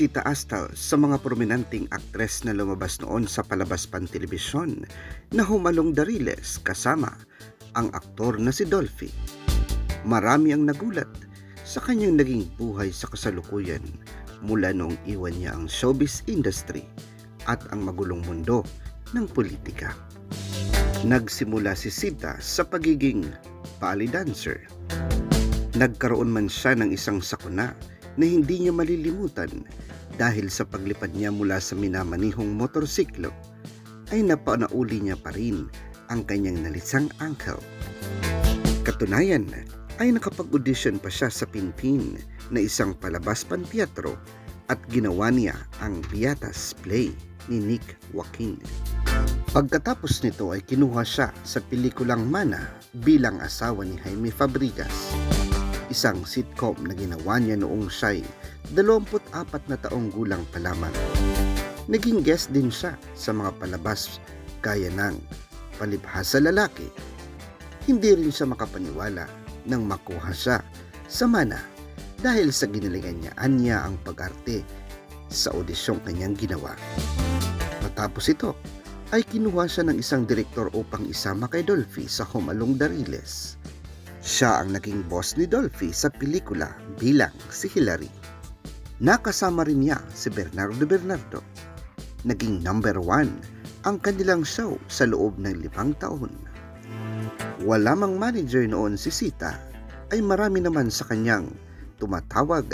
si Sita Astal sa mga prominenteng aktres na lumabas noon sa palabas pan telebisyon na humalong dariles kasama ang aktor na si Dolphy. Marami ang nagulat sa kanyang naging buhay sa kasalukuyan mula noong iwan niya ang showbiz industry at ang magulong mundo ng politika. Nagsimula si Sita sa pagiging pali dancer. Nagkaroon man siya ng isang sakuna na hindi niya malilimutan dahil sa paglipad niya mula sa minamanihong motorsiklo ay napanauli niya pa rin ang kanyang nalisang uncle. Katunayan ay nakapag-audition pa siya sa Pinpin na isang palabas pan teatro at ginawa niya ang Biatas play ni Nick Joaquin. Pagkatapos nito ay kinuha siya sa pelikulang Mana bilang asawa ni Jaime Fabregas isang sitcom na ginawa niya noong siya'y 24 na taong gulang pa lamang. Naging guest din siya sa mga palabas gaya ng Palibhas sa Lalaki. Hindi rin siya makapaniwala nang makuha siya sa mana dahil sa ginalingan niya anya ang pag-arte sa audisyong kanyang ginawa. Matapos ito, ay kinuha siya ng isang direktor upang isama kay Dolphy sa Humalong Dariles. Siya ang naging boss ni Dolphy sa pelikula bilang si Hilary. Nakasama rin niya si Bernardo Bernardo. Naging number one ang kanilang show sa loob ng limang taon. Wala mang manager noon si Sita ay marami naman sa kanyang tumatawag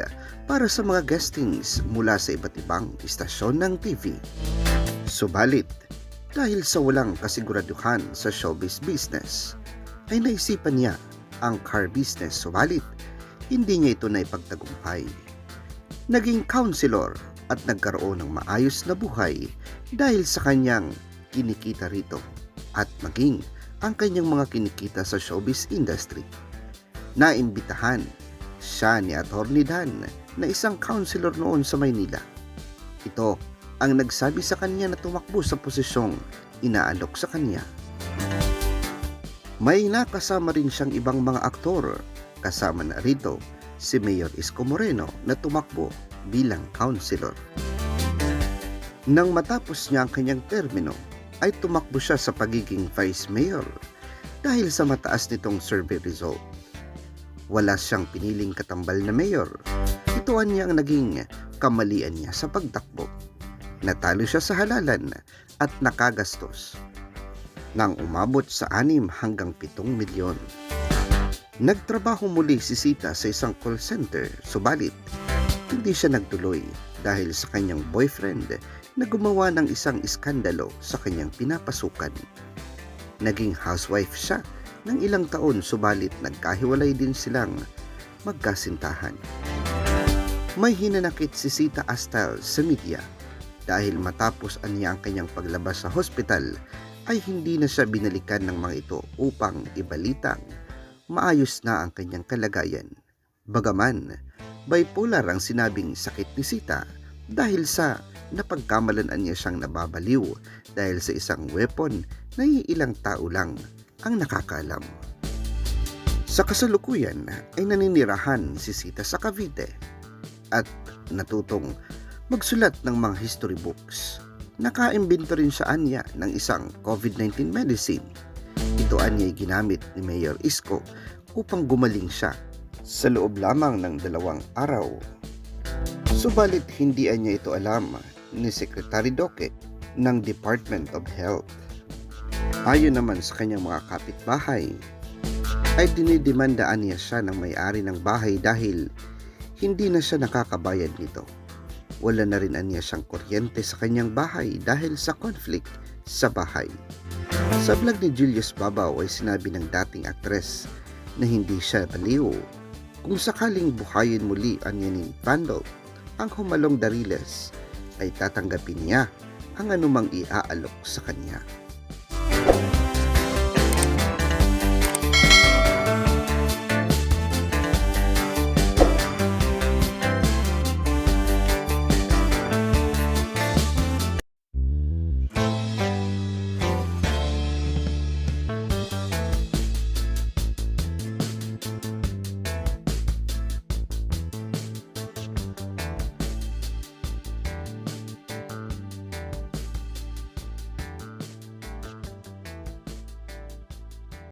para sa mga guestings mula sa iba't ibang istasyon ng TV. Subalit, dahil sa walang kasiguraduhan sa showbiz business, ay naisipan niya ang car business subalit hindi niya ito na ipagtagumpay. Naging counselor at nagkaroon ng maayos na buhay dahil sa kanyang kinikita rito at maging ang kanyang mga kinikita sa showbiz industry. Naimbitahan siya ni Atty. Dan na isang counselor noon sa Maynila. Ito ang nagsabi sa kanya na tumakbo sa posisyong inaalok sa kanya. May nakasama rin siyang ibang mga aktor. Kasama na rito si Mayor Isko Moreno na tumakbo bilang counselor. Nang matapos niya ang kanyang termino, ay tumakbo siya sa pagiging vice mayor dahil sa mataas nitong survey result. Wala siyang piniling katambal na mayor. Ito ang niya ang naging kamalian niya sa pagtakbo. Natalo siya sa halalan at nakagastos nang umabot sa 6 hanggang 7 milyon. Nagtrabaho muli si Sita sa isang call center, subalit hindi siya nagtuloy dahil sa kanyang boyfriend na gumawa ng isang iskandalo sa kanyang pinapasukan. Naging housewife siya ng ilang taon subalit nagkahiwalay din silang magkasintahan. May hinanakit si Sita Astal sa media dahil matapos anya ang kanyang paglabas sa hospital ay hindi na siya binalikan ng mga ito upang ibalitang maayos na ang kanyang kalagayan. Bagaman, bipolar ang sinabing sakit ni Sita dahil sa napagkamalan niya siyang nababaliw dahil sa isang weapon na iilang tao lang ang nakakalam. Sa kasalukuyan ay naninirahan si Sita sa Cavite at natutong magsulat ng mga history books nakaimbento rin siya anya ng isang COVID-19 medicine. Ito anya ay ginamit ni Mayor Isko upang gumaling siya sa loob lamang ng dalawang araw. Subalit hindi anya ito alam ni Secretary Doke ng Department of Health. Ayon naman sa kanyang mga kapitbahay, ay dinidemandaan niya siya ng may-ari ng bahay dahil hindi na siya nakakabayad nito wala na rin anya siyang kuryente sa kanyang bahay dahil sa conflict sa bahay. Sa vlog ni Julius Babaw ay sinabi ng dating aktres na hindi siya baliw. Kung sakaling buhayin muli anya ni Vandal ang humalong Dariles ay tatanggapin niya ang anumang iaalok sa kanya.